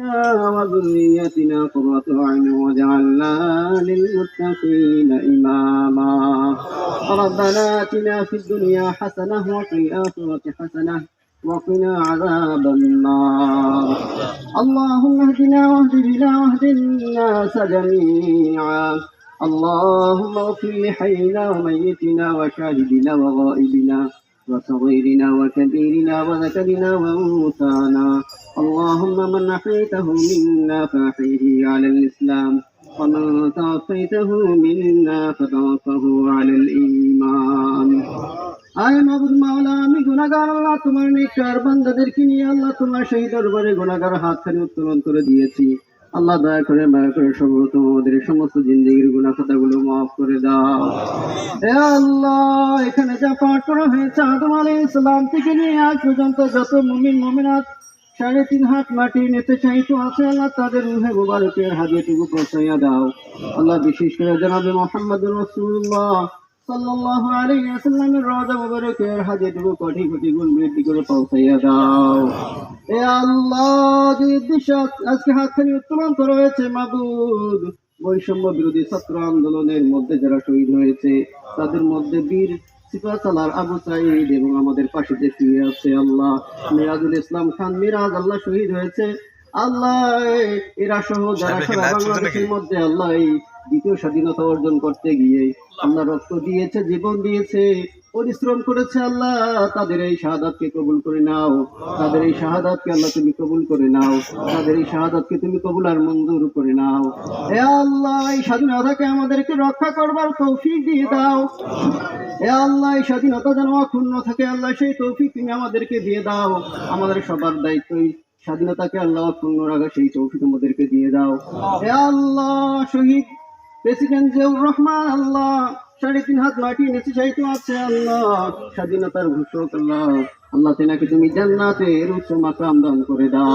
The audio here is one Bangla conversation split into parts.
وذريتنا قرة أعين واجعلنا للمتقين إماما. ربنا آتنا في الدنيا حسنة وفي الآخرة حسنة وقنا عذاب النار. اللهم اهدنا واهد بنا واهد الناس جميعا. اللهم اغفر لحينا وميتنا وشاهدنا وغائبنا. وصغيرنا وكبيرنا وذكرنا وانثانا اللهم من احييته منا فاحيه على الاسلام ومن توفيته منا فتوفه على الايمان আয় মাবুদ মাওলা আমি গুনাহগার আল্লাহ তোমার নিকার বান্দাদেরকে নিয়ে আল্লাহ তোমার সেই দরবারে গুনাহগার হাত খালি উত্তোলন করে দিয়েছি আল্লাহ দয়া করে দয়া করে সর্বপ্রথম আমাদের সমস্ত জিন্দগির গুনাহ খাতাগুলো মাফ করে দাও। এ আল্লাহ এখানে যা পাঠ করা হয়েছে আদম আলাইহিস ইসলাম থেকে নিয়ে আজ পর্যন্ত যত মুমিন মুমিনাত সাড়ে তিন হাত মাটি নিতে চাইতো আছে আল্লাহ তাদের রুহে মুবারকের হাদিয়াটুকু পৌঁছাইয়া দাও। আল্লাহ বিশেষ করে জানাবে মোহাম্মদ রসুল্লাহ সাল্লাল্লাহু আলাইহি ওয়াসাল্লামের রওজা মুবারকের কোটি কোটি গুণ বৃদ্ধি করে পৌঁছাইয়া দাও। এ আল্লাহ যে উদ্দেশ্য আজকে হাতখানি উত্তোলন করা হয়েছে মাবুদ। বৈষম্য বিরোধী ছাত্র আন্দোলনের মধ্যে যারা শহীদ হয়েছে তাদের মধ্যে বীর সিপাসালার আবু সাইদ এবং আমাদের পাশে যে আছে আল্লাহ মিরাজুল ইসলাম খান মিরাজ আল্লাহ শহীদ হয়েছে। আল্লাহ এরা সহ যারা সারা বাংলাদেশের মধ্যে আল্লাহ দ্বিতীয় স্বাধীনতা অর্জন করতে গিয়ে আল্লাহ রক্ত দিয়েছে, জীবন দিয়েছে, পরিশ্রম করেছে আল্লাহ, তাদের এই শাহাদাতকে কবুল করে নাও, তাদের এই শাহাদাতকে আল্লাহ তুমি কবুল করে নাও, তাদের এই শাহাদাতকে তুমি কবুল আর মঞ্জুর করে নাও। হে আল্লাহ, এই স্বাধীনতাকে আমাদেরকে রক্ষা করবার তৌফিক দিয়ে দাও। হে আল্লাহ, এই স্বাধীনতা যেন অক্ষুণ্ণ থাকে, আল্লাহ সেই তৌফিক তুমি আমাদেরকে দিয়ে দাও। আমাদের সবার দায়িত্বই স্বাধীনতাকে আল্লাহ অক্ষুণ্ণ রাখা, সেই তৌফিক আমাদেরকে দিয়ে দাও। হে আল্লাহ, শহীদ প্রেসিডেন্ট জিয়াউর রহমান, আল্লাহ সাড়ে তিন হাত মাটি নিচে চাইতে আছে, আল্লাহ স্বাধীনতার ঘোষক, আল্লাহ। আল্লাহ তেনাকে তুমি জান্নাতের উচ্চ মাকাম দান করে দাও।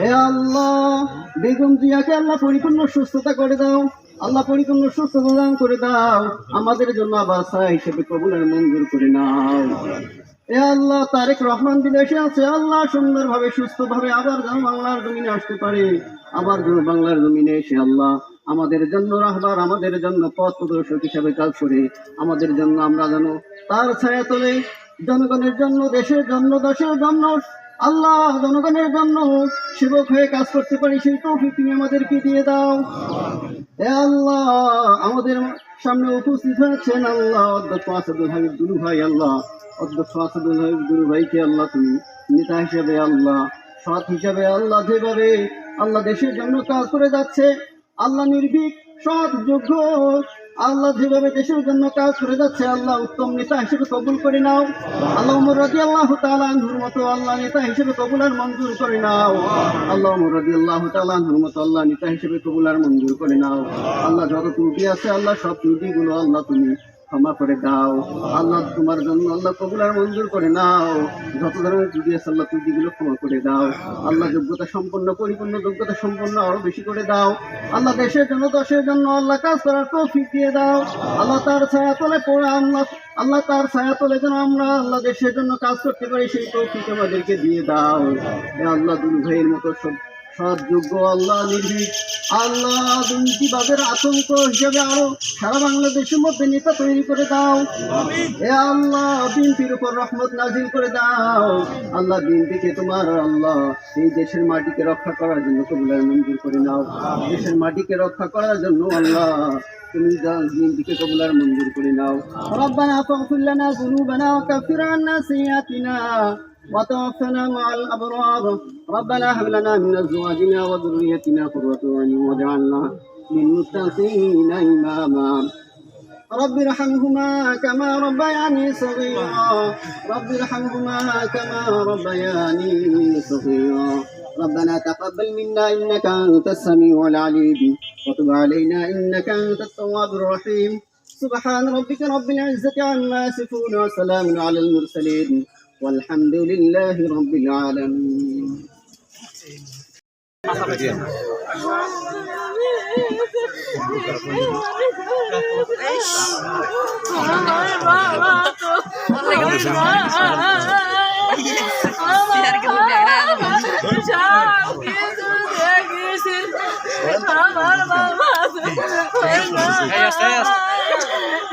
হে আল্লাহ, বেগম জিয়াকে আল্লাহ পরিপূর্ণ সুস্থতা করে দাও, আল্লাহ পরিপূর্ণ সুস্থতা দান করে দাও, আমাদের জন্য আবাসা হিসেবে কবুলের মঞ্জুর করে নাও। এ আল্লাহ, তারেক রহমান বিদেশে আছে, আল্লাহ সুন্দরভাবে, সুস্থভাবে আবার যেন বাংলার জমিনে আসতে পারে, আবার যেন বাংলার জমিনে এসে আল্লাহ আমাদের জন্য রাহবার, আমাদের জন্য পথ প্রদর্শক হিসাবে কাজ করে। আমাদের জন্য আমরা যেন তার ছায়া তোলে। জনগণের জন্য, দেশের জন্য দেশের জন্য। আল্লাহ জনগণের জন্য সেবক হয়ে কাজ করতে পারি, সেই তৌফিক তুমি আমাদেরকে দিয়ে দাও। হে আল্লাহ, আমাদের সামনে উপস্থিত হয়েছেন আল্লাহ। অধ্যক্ষ আসাদুল হাবিব ভাই, আল্লাহ। অধ্যক্ষ আসাদুল হাবিব দুলু ভাইকে আল্লাহ তুমি নেতা হিসাবে, আল্লাহ। সৎ হিসাবে আল্লাহ যেভাবে আল্লাহ দেশের জন্য কাজ করে যাচ্ছে আল্লাহ নির্ভীক, সৎ, যোগ্য। আল্লাহ যেভাবে দেশের জন্য কাজ করে যাচ্ছে, আল্লাহ উত্তম নেতা হিসেবে কবুল করে নাও। আল্লাহ রাজি আল্লাহ তালাহুর মতো আল্লাহ নেতা হিসেবে কবুল আর মঞ্জুর করে নাও। আল্লাহ রাজি আল্লাহ তালাহুর মতো আল্লাহ নেতা হিসেবে কবুল আর মঞ্জুর করে নাও। আল্লাহ যত ত্রুটি আছে, আল্লাহ সব ত্রুটিগুলো আল্লাহ তুমি ক্ষমা করে দাও। আল্লাহ তোমার জন্য আল্লাহ কবুল আর মঞ্জুর করে নাও। যত ধরনের ত্রুটি আছে, আল্লাহ ত্রুটিগুলো ক্ষমা করে দাও। আল্লাহ যোগ্যতা সম্পন্ন, পরিপূর্ণ যোগ্যতা সম্পন্ন আরও বেশি করে দাও। আল্লাহ দেশের জন্য দেশের জন্য আল্লাহ কাজ করার তৌফিক দিয়ে দাও। আল্লাহ তার ছায়া তলে পড়ে আল্লাহ আল্লাহ তার ছায়া তলে যেন আমরা আল্লাহ দেশের জন্য কাজ করতে পারি, সেই তৌফিক আমাদেরকে দিয়ে দাও। আল্লাহ দুল ভাইয়ের মতো সব সৎযোগ্য আল্লাহ নির্ভীক। আল্লাহ দুর্নীতিবাদের আতঙ্ক হিসেবে আরও সারা বাংলাদেশের মধ্যে নেতা তৈরি করে দাও? এ আল্লাহ বিনপির উপর রহমত নাজিল করে দাও। আল্লাহ বিনপিকে তোমার আল্লাহ এই দেশের মাটিকে রক্ষা করার জন্য কবুলের মঞ্জুর করে নাও। দেশের মাটিকে রক্ষা করার জন্য আল্লাহ তুমি বিনপিকে কবুলার মঞ্জুর করে নাও রব্বানা ফাগফির লানা যুনুবানা ওয়া কাফির আন্না সাইয়্যাতিনা وتوفنا مع الأبرار ربنا هب لنا من أزواجنا وذريتنا قرة أعين واجعلنا للمتقين إماما رب ارحمهما كما ربياني صغيرا. رب ارحمهما كما ربياني صغيرا. ربنا تقبل منا إنك أنت السميع العليم. وتب علينا إنك أنت التواب الرحيم. سبحان ربك رب العزة عما يصفون وسلام على المرسلين. والحمد لله رب العالمين. Biar kemudian আস্তে আস্তে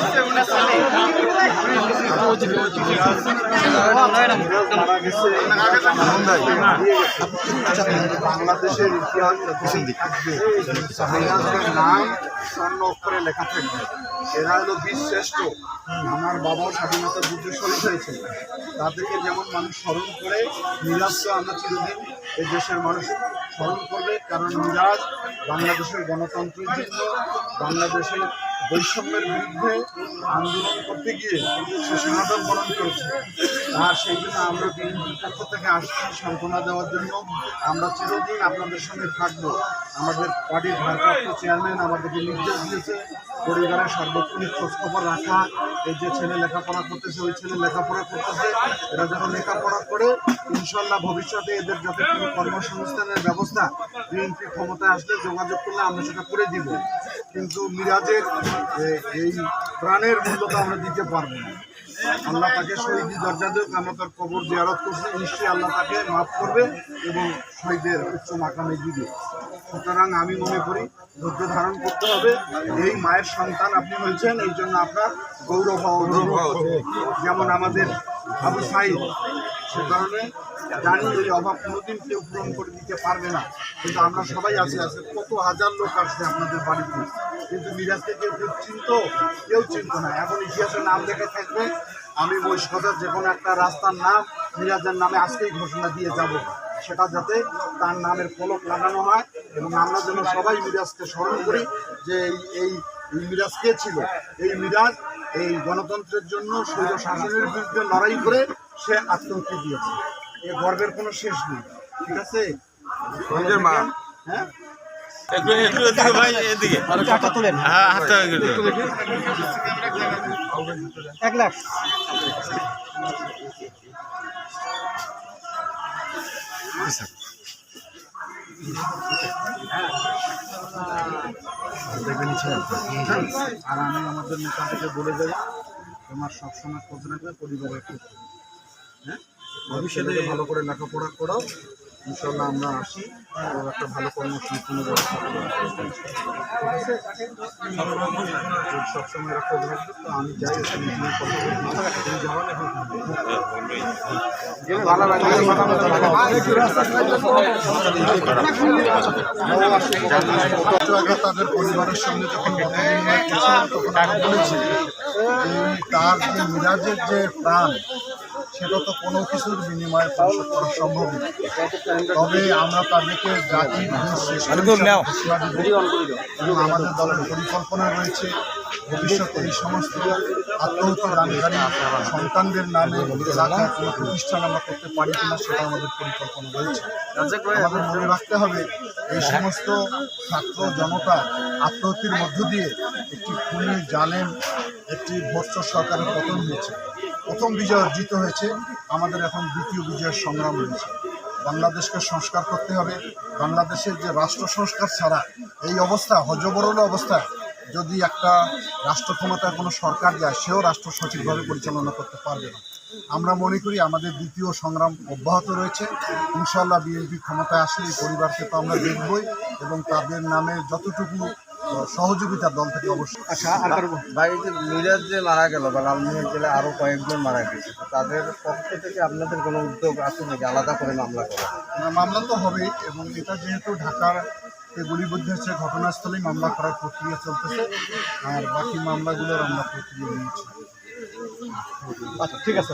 বাংলাদেশের ইতিহাস নাম স্বর্ণ অক্ষরে লেখা থাকবে। এরা হলো শ্রেষ্ঠ আমার বাবাও স্বাধীনতা যুদ্ধে শহীদ হয়েছে। তাদেরকে যেমন মানুষ স্মরণ করে মিরাজকে আমরা চিরদিন এই দেশের মানুষ স্মরণ করবে, কারণ মিরাজ বাংলাদেশের গণতন্ত্রের জন্য, বাংলাদেশের বৈষম্যের বিরুদ্ধে আন্দোলন করতে গিয়ে সে সমাধান বরণ করেছে। আর সেই জন্য আমরা বিএনপির পক্ষ থেকে আসছি সান্ত্বনা দেওয়ার জন্য। আমরা চিরদিন আপনাদের সঙ্গে থাকব। আমাদের পার্টির ভারপ্রাপ্ত চেয়ারম্যান আমাদেরকে নির্দেশ দিয়েছে, পরিবারের সর্বোত্তম খোঁজখবর রাখা, এই যে ছেলে লেখাপড়া করতেছে, ওই ছেলে লেখাপড়া করতেছে, এরা যেন লেখাপড়া করে, ইনশাল্লাহ ভবিষ্যতে এদের যাতে কোনো কর্মসংস্থানের ব্যবস্থা বিএনপি ক্ষমতায় আসলে যোগাযোগ করলে আমরা সেটা করে দিব। কিন্তু মিরাজের এই প্রাণের মূল্যটা আমরা দিতে পারব না। আল্লাহ তাকে শহীদ দরজা দেব আমরা তার কবর জিয়ারত করছি, নিশ্চয়ই আল্লাহ তাকে মাফ করবে এবং শহীদের উচ্চ মাকামে দিবে। সুতরাং আমি মনে করি, ধৈর্য ধারণ করতে হবে। এই মায়ের সন্তান আপনি হয়েছেন, এই জন্য আপনার গৌরব হওয়া। যেমন আমাদের আবু সাইদ সে কারণে জানি এই অভাব কোনোদিন কেউ পূরণ করে দিতে পারবে না। কিন্তু আমরা সবাই আছি, আছে। কত হাজার লোক আসছে আপনাদের বাড়িতে। কিন্তু মিরাজকে কেউ কেউ চিনত কেউ চিনত না। এখন ইতিহাসের নাম লেখা থাকবে। আমি মহিষকথার যে কোনো একটা রাস্তার নাম মিরাজের নামে আজকেই ঘোষণা দিয়ে যাব। সেটা যাতে তার নামের ফলক লাগানো হয় এবং আমরা যেন সবাই মিরাজকে স্মরণ করি যে এই মিরাজ কে ছিল? এই মিরাজ এই গণতন্ত্রের জন্য স্বৈর শাসনের বিরুদ্ধে লড়াই করে সে আত্মহত্যা দিয়েছে। এ গর্বের কোনো শেষ নেই ঠিক আছে? মা। হ্যাঁ? একটু একটু এদিকে। ভাই হ্যাঁ হাতটা এক লাখ। আর আমি আমাদের নেতাদেরকে বলে যাই তোমার সবসময় খোঁজ রাখবে পরিবারের রাখবে। হ্যাঁ? ভবিষ্যতে ভালো করে লেখাপড়া করাও ইনশাল্লাহ আমরা আসি একটা ভালো কর্মসংস্থানের ব্যবস্থা করব। সবসময় এরা তো আমি যাই তাদের পরিবারের সঙ্গে যখন তখন বলেছি তার যে মিরাজের যে প্রাণ সেটা তো কোনো কিছুর বিনিময়ে পরিশোধ করা সম্ভব না তবে আমরা তাদেরকে জাতির। এবং আমাদের দলের পরিকল্পনা রয়েছে। ভবিষ্যতে এই সমস্ত আত্মহত্যা দানকারী সন্তানদের নামে কোনো প্রতিষ্ঠান আমরা করতে পারি কিনা সেটা আমাদের পরিকল্পনা রয়েছে। আমাদের মনে রাখতে হবে এই সমস্ত ছাত্র জনতা আত্মহত্যার মধ্য দিয়ে একটি খুনি জালেম একটি ভ্রষ্ট সরকারের পতন হয়েছে। প্রথম বিজয় অর্জিত হয়েছে। আমাদের এখন দ্বিতীয় বিজয়ের সংগ্রাম রয়েছে। বাংলাদেশকে সংস্কার করতে হবে। বাংলাদেশের যে রাষ্ট্র সংস্কার ছাড়া এই অবস্থা, হজবরল অবস্থা, যদি একটা রাষ্ট্র ক্ষমতায় কোনো সরকার যায়, সেও রাষ্ট্র সঠিকভাবে পরিচালনা করতে পারবে না। আমরা মনে করি আমাদের দ্বিতীয় সংগ্রাম অব্যাহত রয়েছে। ইনশাল্লাহ বিএনপি ক্ষমতায় আসলে পরিবারকে তো আমরা দেখবই এবং তাদের নামে যতটুকু সহযোগিতা দল থেকে অবশ্যই আচ্ছা আর মিরাজ যে মারা গেল বা লালমোহন জেলে আরও কয়েকজন মারা গেছে তাদের পক্ষ থেকে আপনাদের কোনো উদ্যোগ আছে নাকি? আলাদা করে মামলা করা? মামলা তো হবেই এবং এটা যেহেতু ঢাকার গুলিবদ্ধ হচ্ছে ঘটনাস্থলেই মামলা করার প্রক্রিয়া চলতেছে আর বাকি মামলাগুলোর আমরা প্রক্রিয়া নিয়েছি আচ্ছা ঠিক আছে।